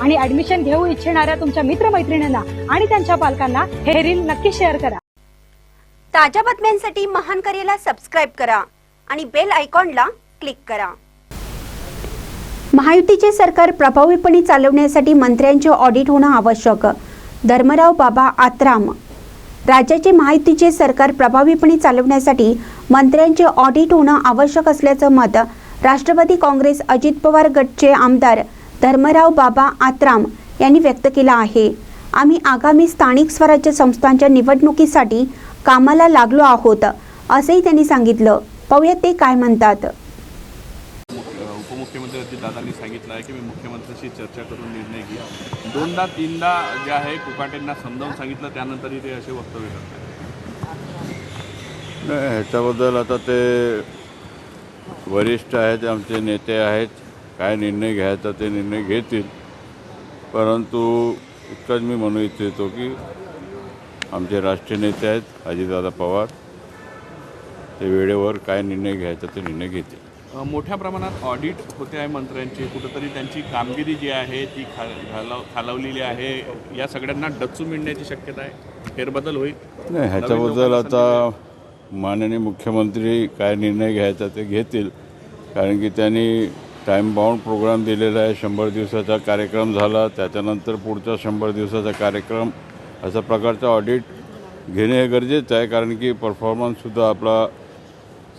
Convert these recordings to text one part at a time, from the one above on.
आणि ऍडमिशन घेऊ इच्छिणाऱ्या तुमच्या मित्रमैत्रिणींना आणि त्यांच्या पालकांना हे रील नक्की शेअर करा. ताज्या बातम्यांसाठी महान करेला सबस्क्राईब करा आणि बेल आयकॉनला क्लिक करा. महायुतीचे सरकार प्रभावीपणे चालवण्यासाठी मंत्र्यांचे ऑडिट होणं आवश्यक. धर्मराव बाबा आत्राम. राज्याचे महायुतीचे सरकार प्रभावीपणे चालवण्यासाठी मंत्र्यांचे ऑडिट होणं आवश्यक असल्याचं मत राष्ट्रवादी काँग्रेस अजित पवार गटचे आमदार धर्मराव बाबा आत्राम यांनी व्यक्त केलं आहे. आम्ही आगामी स्थानिक स्वराज्य संस्थांच्या निवडणुकीसाठी कामाला लागलो आहोत असंही त्यांनी सांगितलं. पाहूयात ते काय म्हणतात. उपमुख्यमंत्री अजित दादांनी सांगितलं आहे की मी मुख्यमंत्र्यांशी चर्चा करून निर्णय घेईन दोनदा तीनदा जे आहे कुकाटेंना समजावून सांगितलं त्यानंतरही ते असे वक्तव्य करतात. नाही ह्याच्याबद्दल आता ते वरिष्ठ आहेत आमचे नेते आहेत. काय निर्णय घ्यायचा ते निर्णय घेतील. परंतु इतकंच मी म्हणू इच्छितो की आमचे राष्ट्रीय नेते आहेत अजितदादा पवार. ते वेळेवर काय निर्णय घ्यायचा ते निर्णय घेतील. मोठ्या प्रमाणात ऑडिट होते आहे मंत्र्यांचे. कुठंतरी त्यांची कामगिरी जी आहे ती खा घालाव खालावलेली आहे. या सगळ्यांना डचू मिळण्याची शक्यता आहे. फेरबदल होईल. नाही ह्याच्याबद्दल आता माननीय मुख्यमंत्री काय निर्णय घ्यायचा ते घेतील. कारण की त्यांनी टाईम बाउंड प्रोग्राम दिलेला आहे. शंभर दिवसाचा कार्यक्रम झाला. त्याच्यानंतर पुढचा शंभर दिवसाचा कार्यक्रम अशा प्रकारचा ऑडिट घेणे हे गरजेचं आहे. कारण की परफॉर्मन्ससुद्धा आपला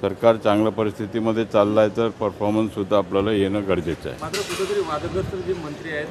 सरकार चांगल्या परिस्थितीमध्ये चाललं आहे तर परफॉर्मन्ससुद्धा आपल्याला येणं गरजेचं आहे. मात्र कुठेतरी वादग्रस्त जे मंत्री आहेत